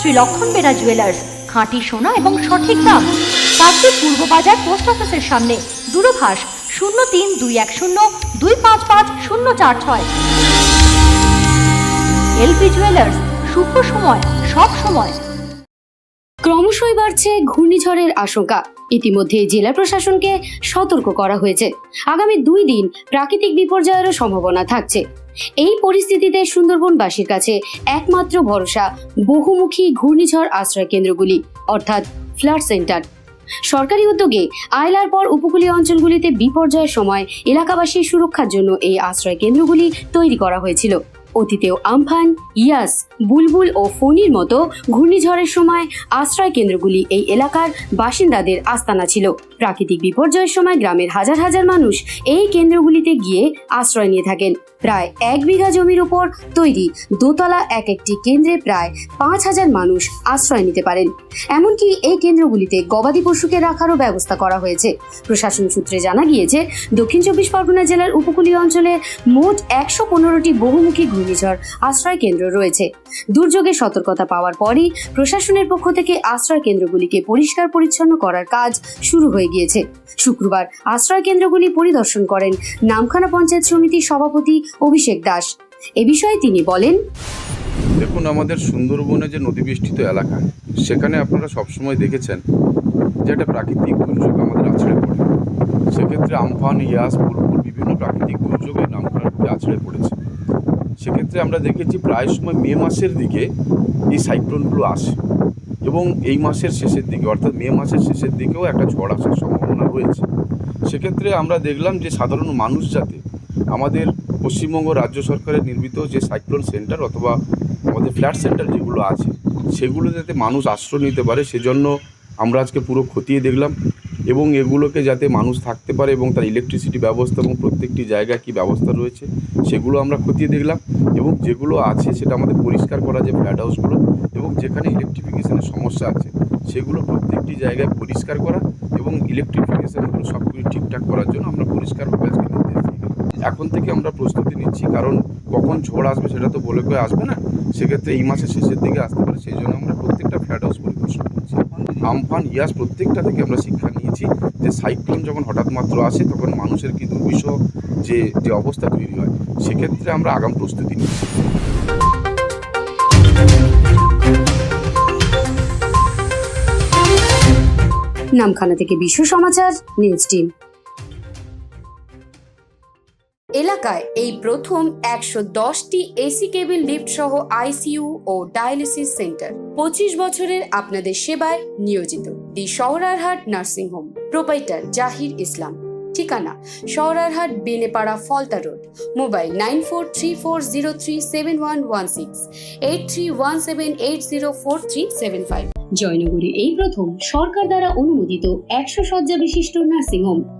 শ্রী লক্ষণ বেরা জুয়েলার্স খাঁটি সোনা এবং সঠিক দাম। কাকদ্বীপ পূর্ব বাজার পোস্ট অফিসের সামনে, দূরভাষ শূন্য তিন দুই এক শূন্য দুই পাঁচ পাঁচ শূন্য চার ছয়। এলপি জুয়েলার্স শুভ সময়, সব সময়। ক্রমশই বাড়ছে ঘূর্ণিঝড়ের আশঙ্কা। ইতিমধ্যে জেলা প্রশাসনকে সতর্ক করা হয়েছে। আগামী দুই দিন প্রাকৃতিক বিপর্যয়েরও সম্ভাবনা থাকছে। এই পরিস্থিতিতে সুন্দরবনবাসীর কাছে একমাত্র ভরসা বহুমুখী ঘূর্ণিঝড় আশ্রয় কেন্দ্রগুলি, অর্থাৎ ফ্লাড সেন্টার। সরকারি উদ্যোগে আয়লার পর উপকূলীয় অঞ্চলগুলিতে বিপর্যয়ের সময় এলাকাবাসীর সুরক্ষার জন্য এই আশ্রয় কেন্দ্রগুলি তৈরি করা হয়েছিল। অতীতেও আমফান, ইয়াস, বুলবুল ও ফণির মতো ঘূর্ণিঝড়ের সময় আশ্রয় কেন্দ্রগুলি এই এলাকার বাসিন্দাদের আস্তানা ছিল। প্রাকৃতিক বিপর্যয়ের সময় গ্রামের হাজার হাজার মানুষ এই কেন্দ্রগুলিতে গিয়ে আশ্রয় নিয়ে থাকেন। প্রায় এক বিঘা জমির উপর তৈরি দোতলা এক একটি কেন্দ্রে প্রায় পাঁচ হাজার মানুষ আশ্রয় নিতে পারেন। এমনকি এই কেন্দ্রগুলিতে গবাদি পশুকে রাখারও ব্যবস্থা করা হয়েছে। প্রশাসন সূত্রে জানা গিয়েছে, দক্ষিণ চব্বিশ পরগনা জেলার উপকূলীয় অঞ্চলে মোট একশো পনেরোটি বহুমুখী ঘূর্ণিঝড় আশ্রয় কেন্দ্র রয়েছে। দুর্যোগের সতর্কতা পাওয়ার পরই প্রশাসনের পক্ষ থেকে আশ্রয় কেন্দ্রগুলিকে পরিষ্কার পরিচ্ছন্ন করার কাজ শুরু হয়ে গিয়েছে। শুক্রবার আশ্রয় কেন্দ্রগুলি পরিদর্শন করেন নামখানা পঞ্চায়েত সমিতির সভাপতি অভিষেক দাস। এ বিষয়ে তিনি বলেন, দেখুন, আমাদের সুন্দরবনে যে নদীবেষ্টিত এলাকা, সেখানে আপনারা সবসময় দেখেছেন যে একটা প্রাকৃতিক দুর্যোগ আমাদের আছড়ে পড়ে। সেক্ষেত্রে আমফান, ইয়াস বিভিন্ন প্রাকৃতিক দুর্যোগে নামখানাতে আছড়ে পড়েছে। সেক্ষেত্রে আমরা দেখেছি প্রায় সময় মে মাসের দিকে এই সাইক্লোনগুলো আসে এবং এই মাসের শেষের দিকে, অর্থাৎ মে মাসের শেষের দিকেও একটা ঝড় আসার সম্ভাবনা রয়েছে। সেক্ষেত্রে আমরা দেখলাম যে সাধারণ মানুষ যাতে আমাদের পশ্চিমবঙ্গ রাজ্য সরকারের নির্মিত যে সাইক্লোন সেন্টার অথবা আমাদের ফ্ল্যাট সেন্টার যেগুলো আছে, সেগুলো যাতে মানুষ আশ্রয় নিতে পারে, সেজন্য আমরা আজকে পুরো খতিয়ে দেখলাম। এবং এগুলোকে যাতে মানুষ থাকতে পারে এবং তার ইলেকট্রিসিটি ব্যবস্থা এবং প্রত্যেকটি জায়গায় কী ব্যবস্থা রয়েছে, সেগুলো আমরা খতিয়ে দেখলাম এবং যেগুলো আছে সেটা আমাদের পরিষ্কার করা যে ফ্ল্যাট হাউসগুলো এবং যেখানে ইলেকট্রিফিকেশনের সমস্যা আছে, সেগুলো প্রত্যেকটি জায়গায় পরিষ্কার করা এবং ইলেকট্রিফিকেশনগুলো সব কিছু ঠিকঠাক করার জন্য আমরা পরিষ্কারভাবে আজকে এখন থেকে আমরা প্রস্তুতি নিচ্ছি, কারণ কখন ঝড় আসবে সেটা তো বলে করে আসবে না, সেক্ষেত্রে এই মাসের শেষের দিকে আসতে পারে, সেই জন্য আমরা প্রত্যেকটা ফ্ল্যাট হাউস পরিদর্শন করছি। আমফান ইয়াস প্রত্যেকটা থেকে আমরা শিক্ষা নিয়েছি যে সাইক্লোন যখন হঠাৎ মাত্র আসে, তখন মানুষের কি দুর্বিষহ যে যে অবস্থা তৈরি হয়, সেক্ষেত্রে আমরা আগাম প্রস্তুতি নিচ্ছি নামখানা থেকে বিশ্ব সমাচার, নিউজ টিম। এলাকায় এই প্রথম একশো দশটি এসি কেবিল লিফট সহ আইসিইউ ও ডায়ালিসিস সেন্টার। পঁচিশ বছরের আপনাদের সেবায় নিয়োজিত the Sahararhat nursing home, proprietor Jahir Islam. ঠিকানা, Sahararhat Benepara Falta road, mobile nine four three four zero three seven one one six, eight three one seven eight zero four three seven five. জয়নগরে এই প্রথম সরকার দ্বারা অনুমোদিত একশো শয্যা বিশিষ্ট nursing home.